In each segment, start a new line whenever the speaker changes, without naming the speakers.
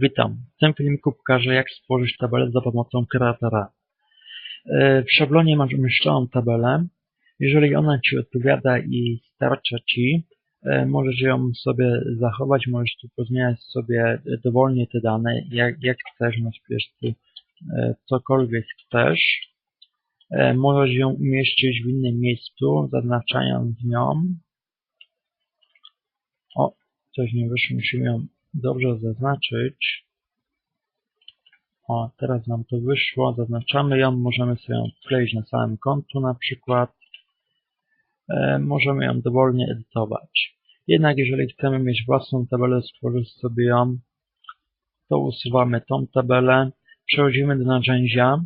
Witam. W tym filmiku pokażę jak stworzyć tabelę za pomocą kreatora. E, w szablonie masz umieszczoną tabelę. Jeżeli ona Ci odpowiada i starcza Ci, e, możesz ją sobie zachować, możesz tu pozmieniać sobie dowolnie te dane, jak, jak chcesz, naśpiesz tu e, cokolwiek chcesz. Możesz ją umieścić w innym miejscu, zaznaczając ją. O, coś nie wyszło, musimy ją dobrze zaznaczyć. O, teraz nam to wyszło. Zaznaczamy ją. Możemy sobie ją wkleić na samym kontu na przykład. E, możemy ją dowolnie edytować. Jednak jeżeli chcemy mieć własną tabelę, stworzyć sobie ją, to usuwamy tą tabelę. Przechodzimy do narzędzia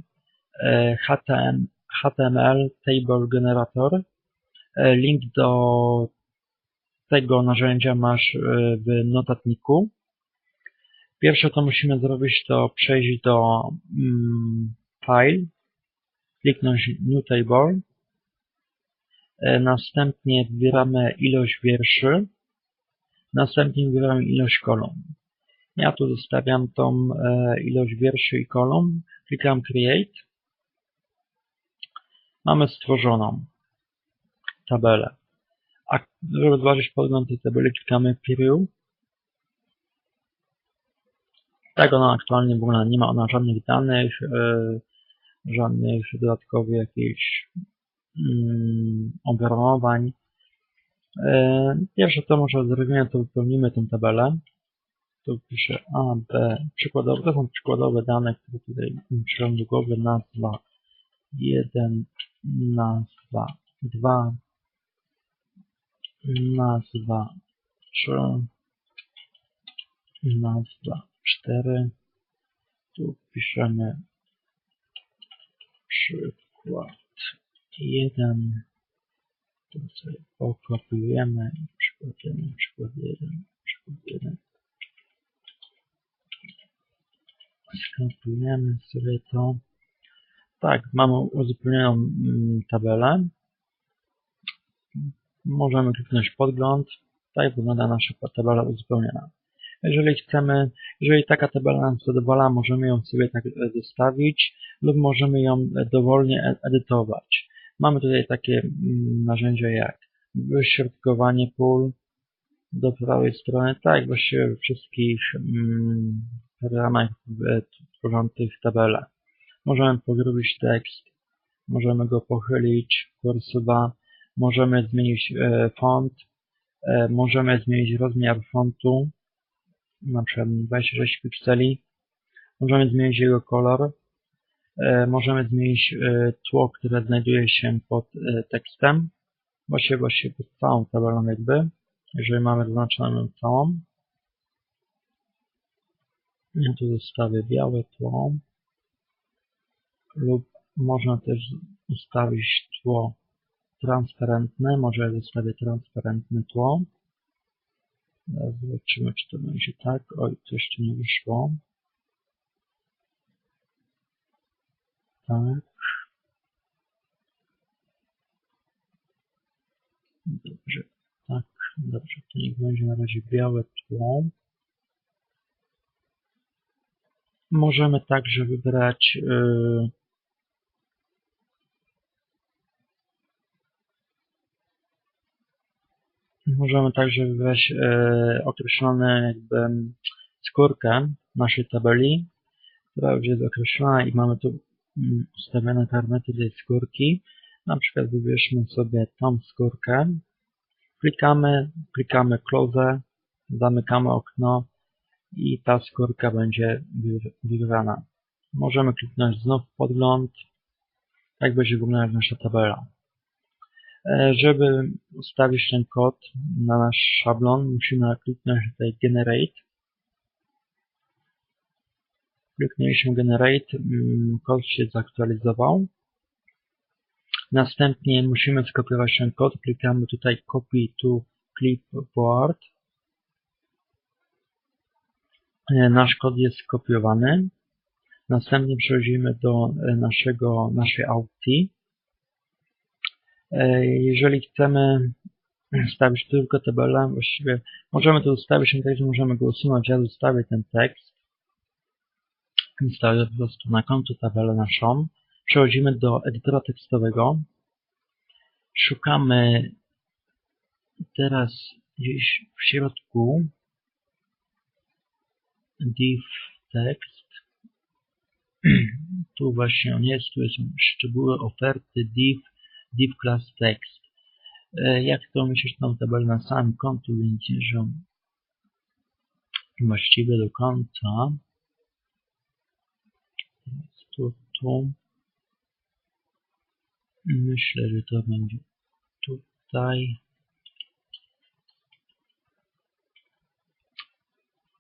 e, HTML, HTML Table Generator. E, link do tego narzędzia masz e, w notatniku. Pierwsze co musimy zrobić to przejść do mm, File, kliknąć New Table, e, następnie wybieramy ilość wierszy, następnie wybieramy ilość kolumn. Ja tu zostawiam tą e, ilość wierszy i kolumn, klikam Create, mamy stworzoną tabelę. A żeby zobaczyć podgląd tej tabeli, klikamy Preview. Tak, ona aktualnie w ogóle nie ma ona żadnych danych, yy, żadnych dodatkowych jakichś yy, oprogramowań. Yy, pierwsze co może zrobimy, to wypełnimy tę tabelę. Tu piszę A, B, przykładowe, to są przykładowe dane, które tutaj do głowy, nazwa 1, nazwa 2, nazwa 3, nazwa 4. Tu piszemy przykład 1. Tu sobie pokopiujemy. Przykład 1, przykład 1, przykład 1. Skopiujemy sobie to. Tak, mamy uzupełnioną mm, tabelę. Możemy kliknąć podgląd. Tak wygląda nasza tabela uzupełniona. Jeżeli chcemy, jeżeli taka tabela nam zadowala, możemy ją sobie tak zostawić lub możemy ją dowolnie edytować. Mamy tutaj takie mm, narzędzia jak wyśrodkowanie pól do prawej strony, tak właściwie we wszystkich mm, programach tworzących tabelę. Możemy pogrubić tekst, możemy go pochylić, kursywa, możemy zmienić e, font, e, możemy zmienić rozmiar fontu, na przykład 26 pikseli. Możemy zmienić jego kolor. E, możemy zmienić tło, które znajduje się pod tekstem. Właściwie, właściwie pod całą tabelą jakby, jeżeli mamy zaznaczoną całą. Ja tu zostawię białe tło lub można też ustawić tło transparentne, może zostawię transparentne tło. Teraz zobaczymy, czy to będzie tak. Oj, coś tu nie wyszło. Tak. Dobrze, tak, dobrze, to niech będzie na razie białe tło. Możemy także wybrać yy, Możemy także wybrać e, określoną jakby skórkę naszej tabeli, która już jest określona i mamy tu mm, ustawione parametry tej skórki. Na przykład wybierzmy sobie tą skórkę, klikamy, klikamy close, zamykamy okno i ta skórka będzie wybrana. Możemy kliknąć znów podgląd, tak będzie wyglądać nasza tabela. E, żeby ustawić ten kod na nasz szablon, musimy kliknąć tutaj Generate. Kliknęliśmy Generate, mm, kod się zaktualizował. Następnie musimy skopiować ten kod, klikamy tutaj Copy to Clipboard. E, nasz kod jest skopiowany. Następnie przechodzimy do e, naszego, naszej aukcji. E, jeżeli chcemy wstawić tylko tabelę, właściwie możemy to ustawić, tak, że możemy go usunąć. Ja zostawię ten tekst. Wstawię po prostu na końcu tabelę naszą. Przechodzimy do edytora tekstowego. Szukamy teraz gdzieś w środku div text. Tu właśnie on jest, tu są szczegóły oferty div, div class text. E, jak to myślisz tą tabelę na samym końcu, więc że właściwie do końca? Tu, tu. Myślę, że to będzie tutaj.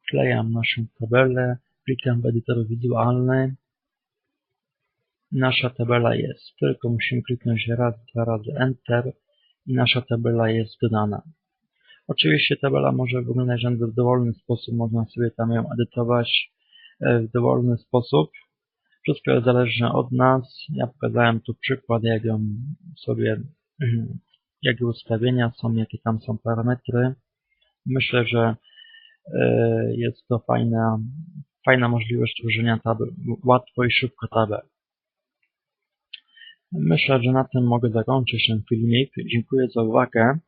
Wklejam naszą tabelę, klikam w edytor wizualny nasza tabela jest, tylko musimy kliknąć raz, dwa razy Enter i nasza tabela jest dodana. Oczywiście tabela może wyglądać w dowolny sposób, można sobie tam ją edytować e, w dowolny sposób. Wszystko jest zależne od nas. Ja pokazałem tu przykład, jak ją sobie, jakie ustawienia są, jakie tam są parametry. Myślę, że e, jest to fajna, fajna możliwość tworzenia tabel, łatwo i szybko tabel. Myślę, że na tym mogę zakończyć ten filmik. Dziękuję za uwagę.